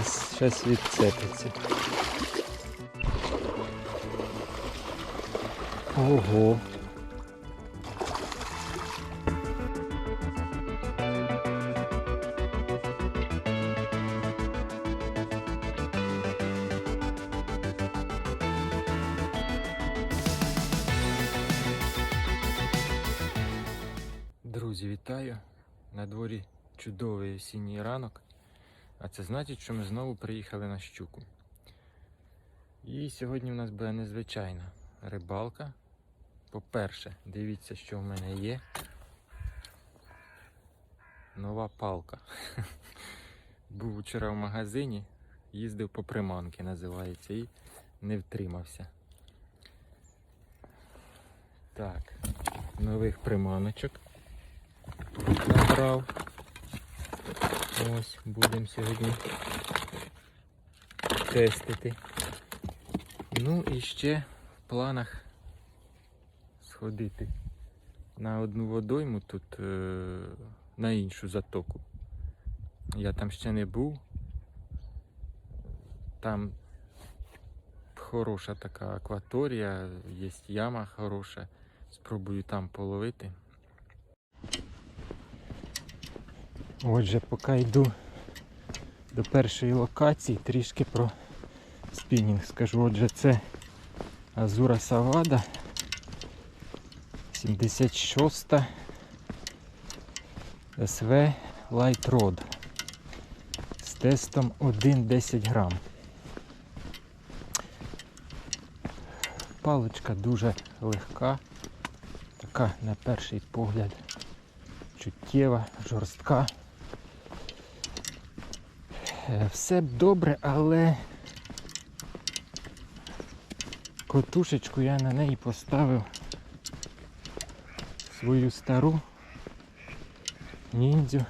Зараз щось відцепиться. Ого. Значить, що ми знову приїхали на щуку. І сьогодні в нас буде незвичайна рибалка. По-перше, дивіться, що в мене є. Нова палка. Був вчора в магазині, їздив по приманки, називається, і не втримався. Так, нових приманочок набрав. Ось будемо сьогодні тестити. Ну і ще в планах сходити на одну водойму тут е, на іншу затоку. Я там ще не був. Там хороша така акваторія, є яма хороша. Спробую там половити. Отже, поки йду до першої локації, трішки про спінінг скажу. Отже, це Азура Савада 76 СВ Light Rod з тестом 1,10 грам. Паличка дуже легка, така на перший погляд чуттєва, жорстка. Е, Все добре, але котушечку я на неї поставив свою стару ніндзю.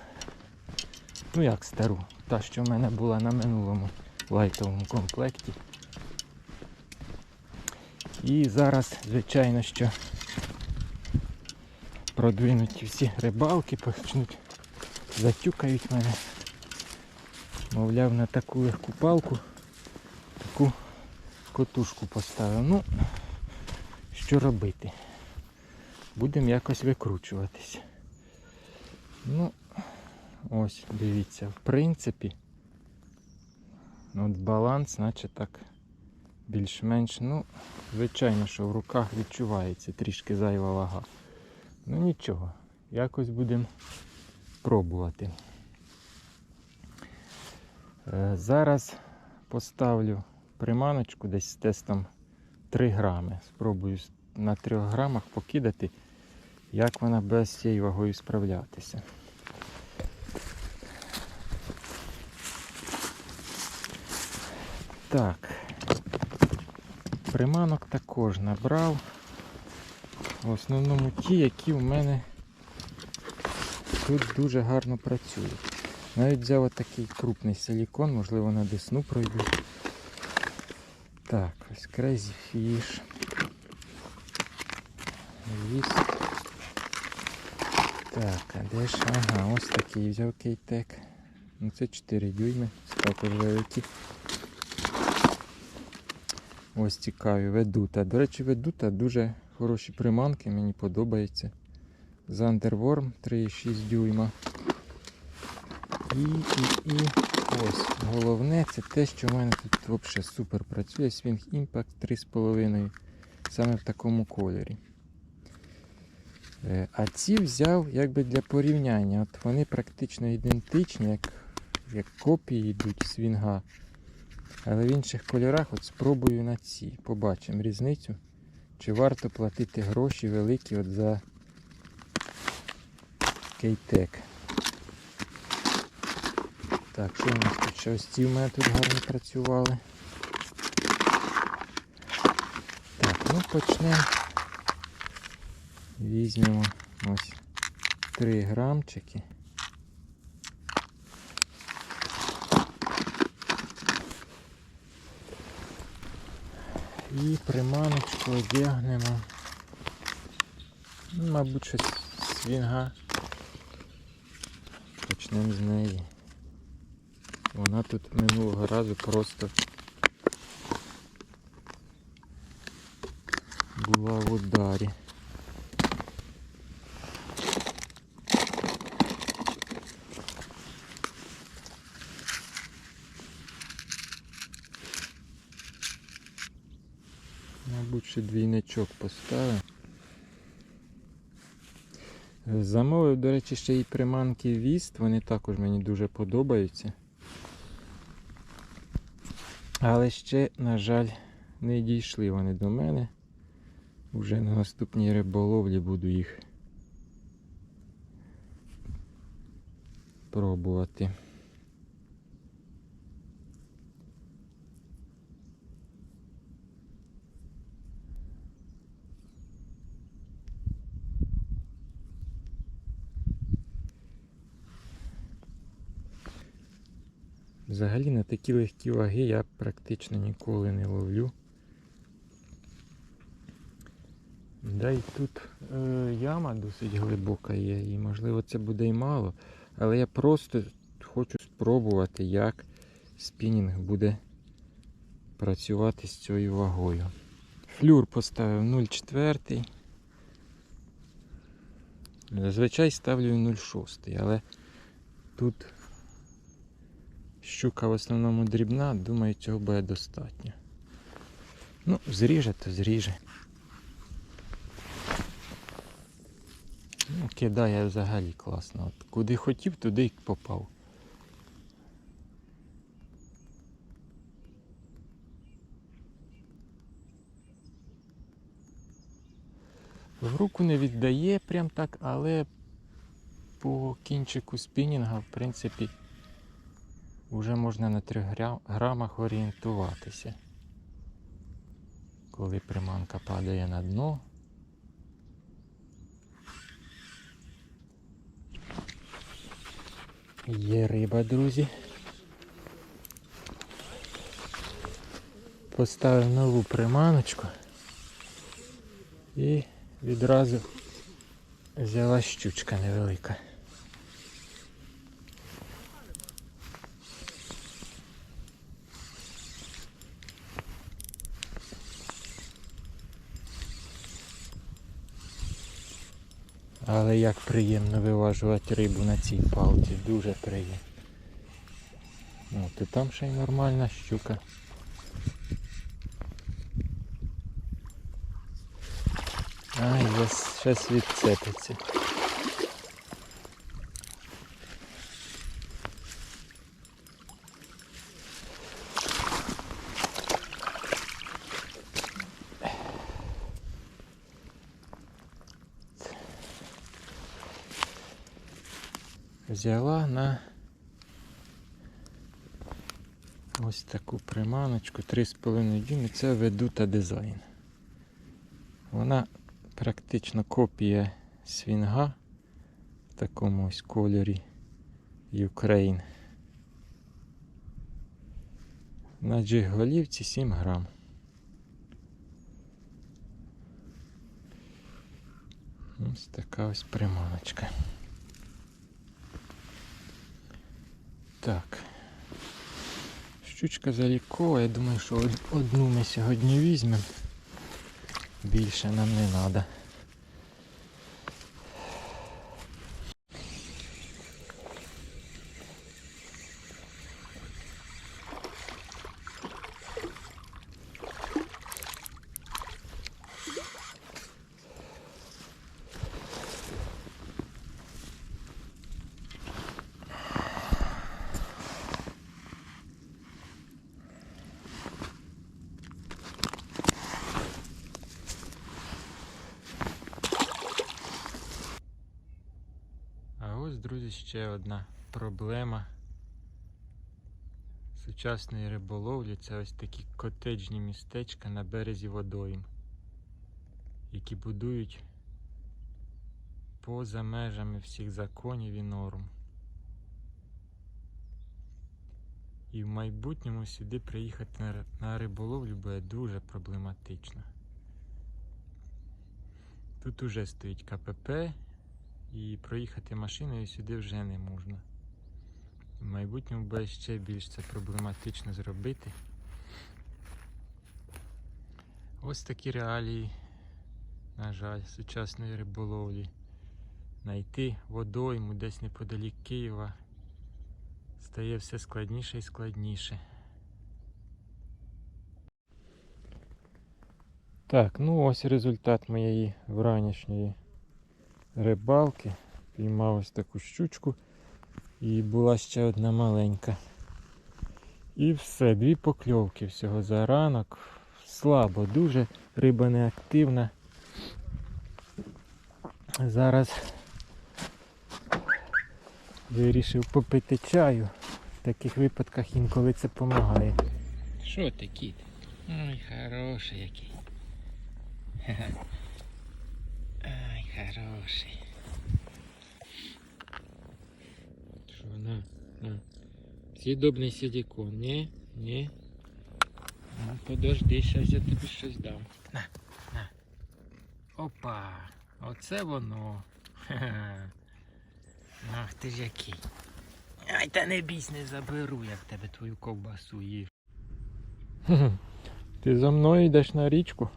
Ну як стару, та, що в мене була на минулому лайтовому комплекті. І зараз, звичайно, що продвинуті всі рибалки почнуть, затюкають мене. Мовляв, на таку легку палку таку котушку поставив. Ну, що робити? Будемо якось викручуватись. Ну, ось, дивіться, в принципі, от баланс, наче так більш-менш, ну, звичайно, що в руках відчувається трішки зайва вага. Ну нічого, якось будемо пробувати. Е, Зараз поставлю приманочку десь з тестом 3 грами. Спробую на 3 грамах покидати, як вона без цією вагою справлятися. Так, приманок також набрав. В основному ті, які в мене тут дуже гарно працюють. Навіть взяв отакий крупний силікон, можливо на десну пройду. Так, ось Crazy Fish. Так, а де ж? Ага, ось такий взяв кейтек. Ну це 4 дюйми, також великі. Ось цікаві, ведута. До речі, ведута дуже хороші приманки, мені подобається. Зандерворм 3,6 дюйма. І, і, і ось головне це те, що в мене тут взагалі супер працює. Swing Impact 3,5 саме в такому кольорі. Е, А ці взяв якби для порівняння. От вони практично ідентичні, як, як копії йдуть свінга. Але в інших кольорах от спробую на ці. Побачимо різницю. Чи варто платити гроші великі от за кейтек. Так, що у нас тут ще ось ці в мене тут гарно працювали. Так, ну почнемо. Візьмемо ось 3 грамчики. І приманочку одягнемо. Ну, Мабуть, щось свінга. Почнемо з неї. Вона тут минулого разу просто була в ударі. Мабуть, ще двійничок поставив. Замовив, до речі, ще і приманки Віст, вони також мені дуже подобаються. Але ще, на жаль, не дійшли вони до мене. Уже на наступній риболовлі буду їх пробувати. Взагалі на такі легкі ваги я практично ніколи не ловлю. Да і тут е, яма досить глибока є, і можливо це буде і мало. Але я просто хочу спробувати, як спінінг буде працювати з цією вагою. Флюр поставив 0,4. Зазвичай ставлю 0,6, але тут щука в основному дрібна, думаю, цього буде достатньо. Ну, зріже, то зріже. Ну, кидає взагалі класно. От куди хотів, туди й попав. В руку не віддає прям так, але по кінчику спінінга, в принципі, вже можна на 3 грамах орієнтуватися. Коли приманка падає на дно. Є риба, друзі. Поставив нову приманочку і відразу взяла щучка невелика. Але як приємно виважувати рибу на цій палці, дуже приємно. От і там ще й нормальна щука. Ай, щас відцепиться. Взяла на ось таку приманочку 3,5 дюйми. Це ведута дизайн. Вона практично копія свінга в такому ось кольорі Ukraine. На джиголівці 7 грам. Ось така ось приманочка. Так. Щучка залікова, я думаю, що одну ми сьогодні візьмемо. Більше нам не треба. А ось, друзі, ще одна проблема сучасної риболовлі це ось такі котеджні містечка на березі водойм, які будують поза межами всіх законів і норм. І в майбутньому сюди приїхати на риболовлю буде дуже проблематично. Тут уже стоїть КПП, і проїхати машиною сюди вже не можна. В майбутньому буде ще більш це проблематично зробити. Ось такі реалії, на жаль, сучасної риболовлі. Найти водойму десь неподалік Києва стає все складніше і складніше. Так, ну ось результат моєї вранішньої рибалки. Піймав ось таку щучку і була ще одна маленька. І все, дві покльовки всього за ранок. Слабо, дуже риба неактивна. Зараз вирішив попити чаю. В таких випадках інколи це допомагає. Що ти, кіт? Ой, хороший який. Хороший. Що, на, на. Съедобний силикон, не? Не? Ну, подожди, зараз я тобі щось дам. На, на. Опа, оце воно. Ха-ха. Ах ти ж який. Ай, та не бійсь, не заберу, як тебе твою ковбасу їв. Ти за мною йдеш на річку?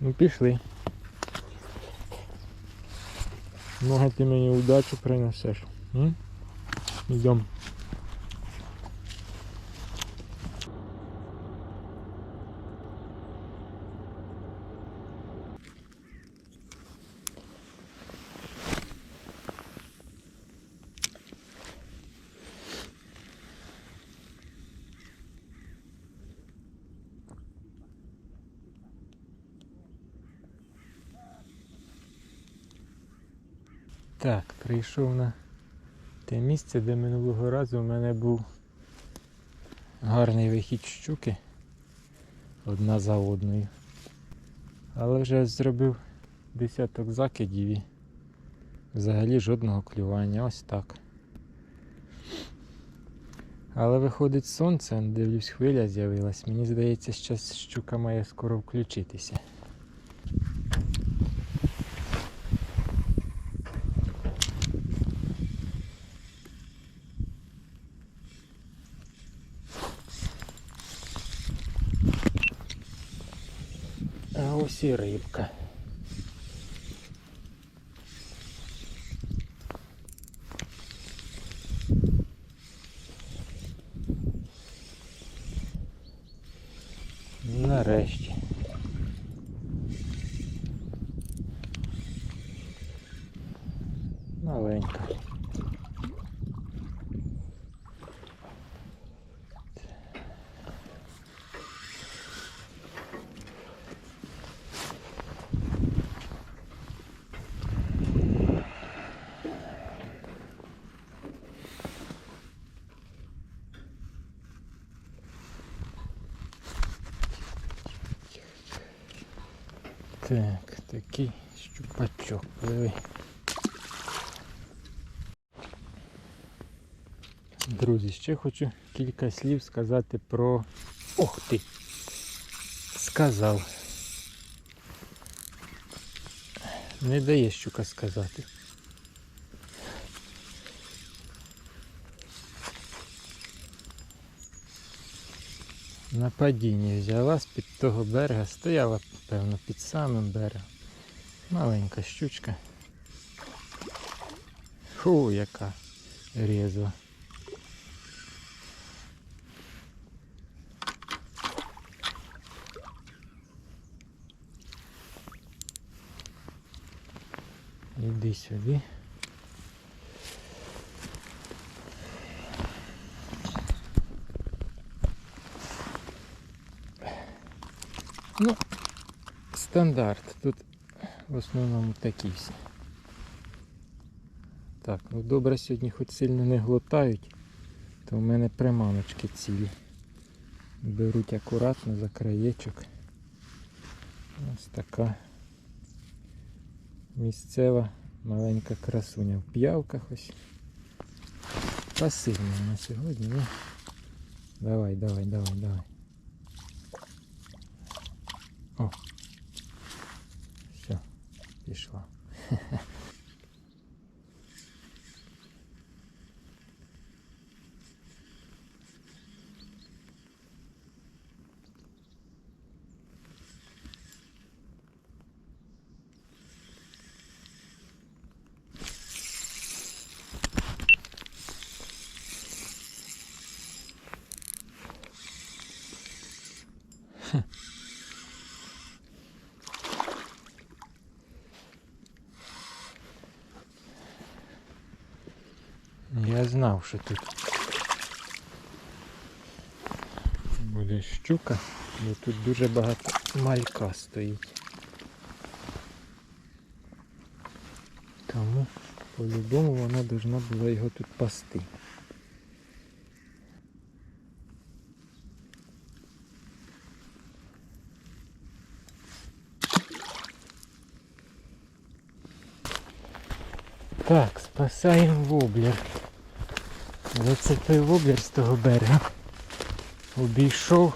Ну пішли. Много ти мені удачу принесеш. М? Так, прийшов на те місце, де минулого разу у мене був гарний вихід щуки одна за одною. Але вже зробив десяток закидів і взагалі жодного клювання. Ось так. Але виходить сонце, дивлюсь, хвиля з'явилась. Мені здається, що щука має скоро включитися. А ось і рибка. Нарешті. Маленька. Так, такий щупачок пливи. Друзі, ще хочу кілька слів сказати про... Ох ти! Сказав. Не дає щука сказати. На падінні взяла з-під того берега, стояла, певно, під самим берегом. Маленька щучка. Фу, яка резва. Іди сюди. Ну, стандарт. Тут в основному такі всі. Так, ну добре сьогодні хоч сильно не глотають, то в мене приманочки цілі. Беруть акуратно за краєчок. Ось така місцева маленька красуня. В п'явках ось. Пасивна на сьогодні, ну. Давай, давай, давай, давай. О. Пішла. Я знав, що тут буде щука, бо тут дуже багато малька стоїть. Тому по-любому вона должна була його тут пасти. Так, спасаємо воблер. Зацепив воблер з того берега. Обійшов.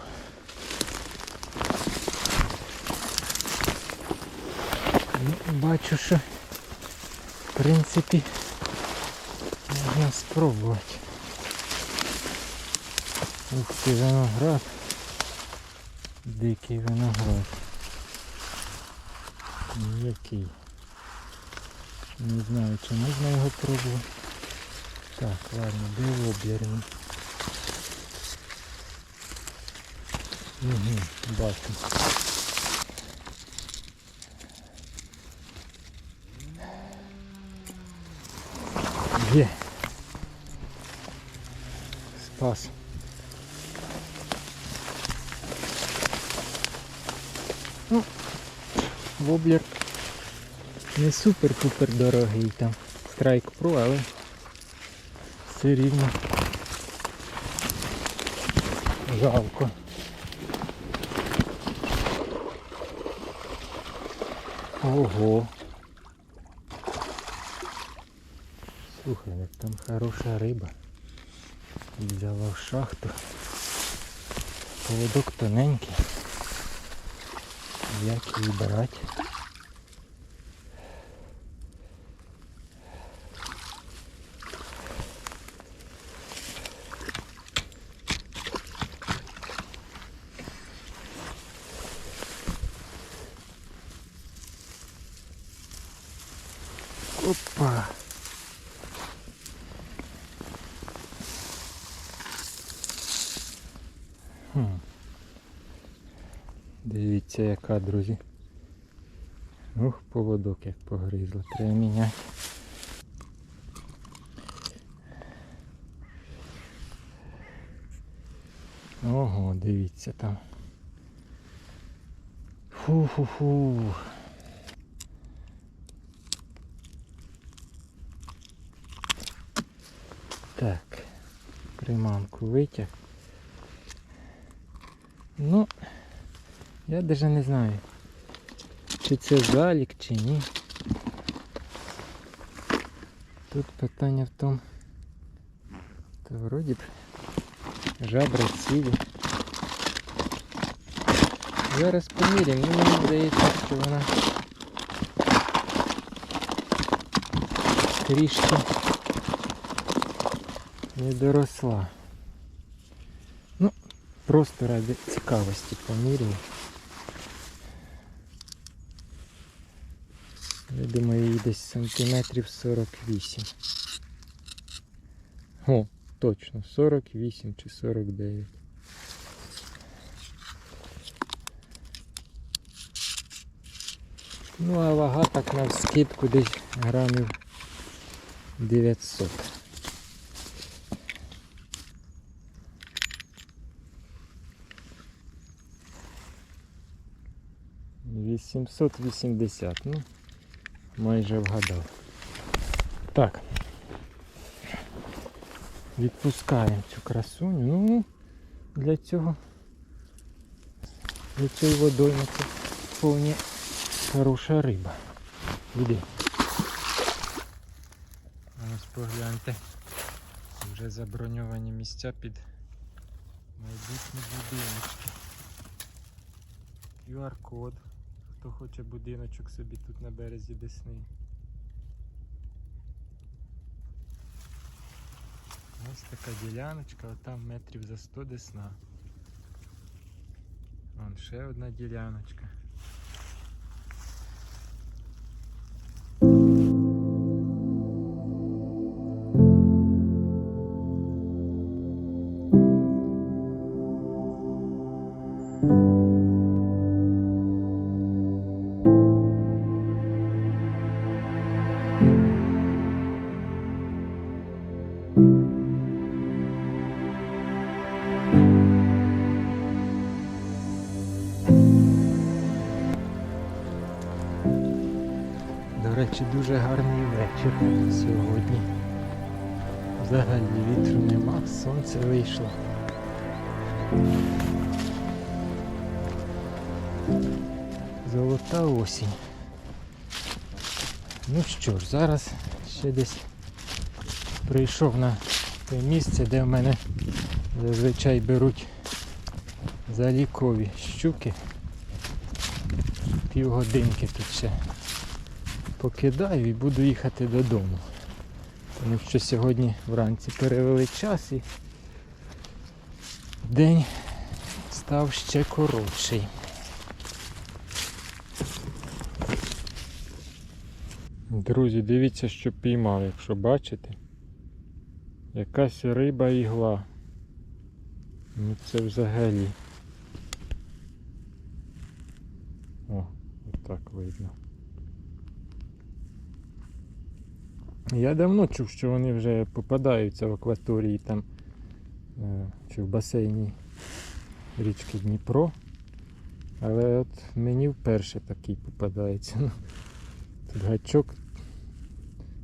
Ну, бачу, що в принципі можна спробувати. Ух ти, виноград. Дикий виноград. Який. Не знаю, чи можна його пробувати. Так, ладно, де воблер? Угу, бачу. Є. Спас. Ну, воблер не супер-пупер дорогий там. Страйк Pro, але все рівно жалко. Ого. Слухай, як там хороша риба. Взяла в шахту. Поводок тоненький. Як її брати? Опа. Хм. Дивіться яка, друзі. Ух, поводок як погризло. Треба міняти. Ого, дивіться там. Фу-фу-фу. Так, приманку витяг. Ну, я навіть не знаю, чи це залік, чи ні. Тут питання в тому, то вроді б жабра цілі. Зараз поміряємо, ну мені здається, що вона трішки не доросла. Ну, просто ради цікавості поміряю. Десь сантиметрів 48. О, точно, 48 чи 49. Ну, а вага так на скидку десь грамів 900. 880, ну, майже вгадав. Так. Відпускаємо цю красуню. Ну, для цього для цієї водойми це повні хороша риба. Іди. Ось погляньте. Вже заброньовані місця під майбутні будиночки. QR-код. Хто хоче будиночок собі тут на березі Десни. Ось така діляночка, а там метрів за 100 Десна. Вон ще одна діляночка. Речі, дуже гарний вечір сьогодні. Взагалі вітру нема, сонце вийшло. Золота осінь. Ну що ж, зараз ще десь прийшов на те місце, де в мене зазвичай беруть залікові щуки. Півгодинки тут ще покидаю і буду їхати додому. Тому що сьогодні вранці перевели час і день став ще коротший. Друзі, дивіться, що піймав, якщо бачите. Якась риба ігла. Ну це взагалі. О, отак видно. Я давно чув, що вони вже попадаються в акваторії там е, чи в басейні річки Дніпро. Але от мені вперше такий попадається. Ну, Тут гачок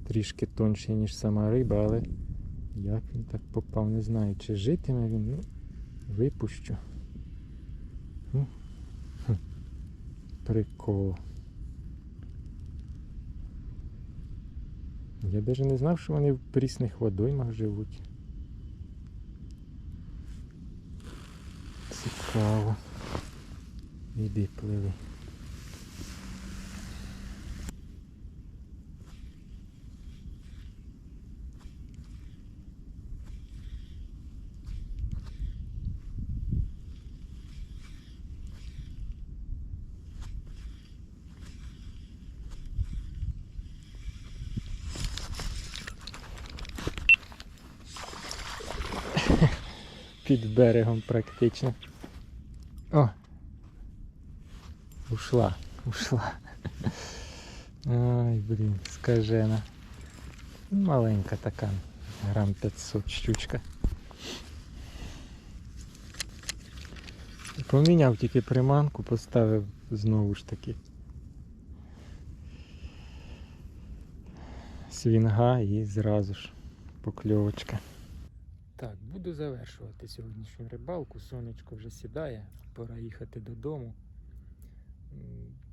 трішки тонший, ніж сама риба, але як він так попав, не знаю, чи житиме він, ну, випущу. Ну, Прикол. Я навіть не знав, що вони в прісних водоймах живуть. Цікаво. Іди пливи. Під берегом практично. О! Ушла, ушла. Ай, блін, скажена. Маленька така, грам 500 щучка. Поміняв тільки приманку, поставив знову ж таки. Свінга і зразу ж покльовочка. Так, буду завершувати сьогоднішню рибалку. Сонечко вже сідає, пора їхати додому.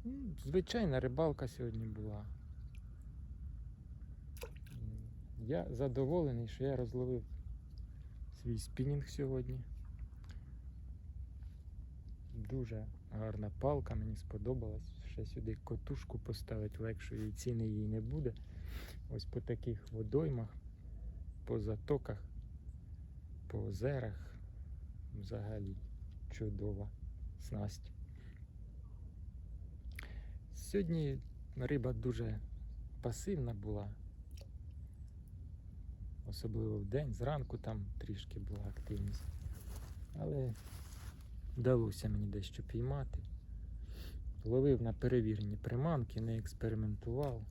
Ну, Звичайна рибалка сьогодні була. Я задоволений, що я розловив свій спінінг сьогодні. Дуже гарна палка, мені сподобалась. Ще сюди котушку поставити легшої і ціни їй не буде. Ось по таких водоймах, по затоках по озерах. Взагалі чудова снасть. Сьогодні риба дуже пасивна була. Особливо в день, зранку там трішки була активність. Але вдалося мені дещо піймати. Ловив на перевірені приманки, не експериментував.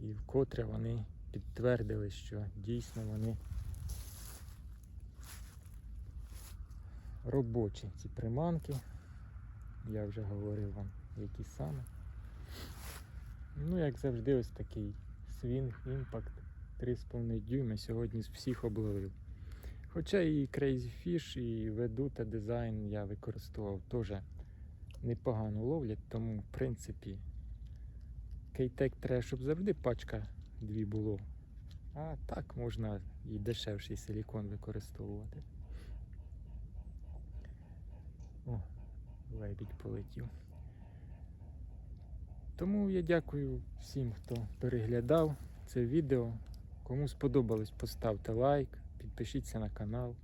І вкотре вони підтвердили, що дійсно вони робочі ці приманки. Я вже говорив вам, які саме. Ну, як завжди, ось такий свінг, імпакт 3,5 дюйма сьогодні з всіх обловив. Хоча і Crazy Fish, і Ведута дизайн я використовував теж непогано ловлять, тому в принципі кейтек треба, щоб завжди пачка дві було. А так можна і дешевший силікон використовувати. О, лебідь полетів. Тому я дякую всім, хто переглядав це відео. Кому сподобалось, поставте лайк, підпишіться на канал,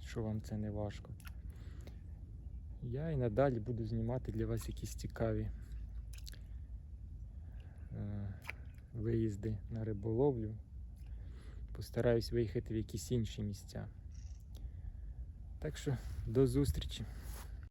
якщо вам це не важко. Я і надалі буду знімати для вас якісь цікаві е, виїзди на риболовлю. Постараюсь виїхати в якісь інші місця. Так що до зустрічі!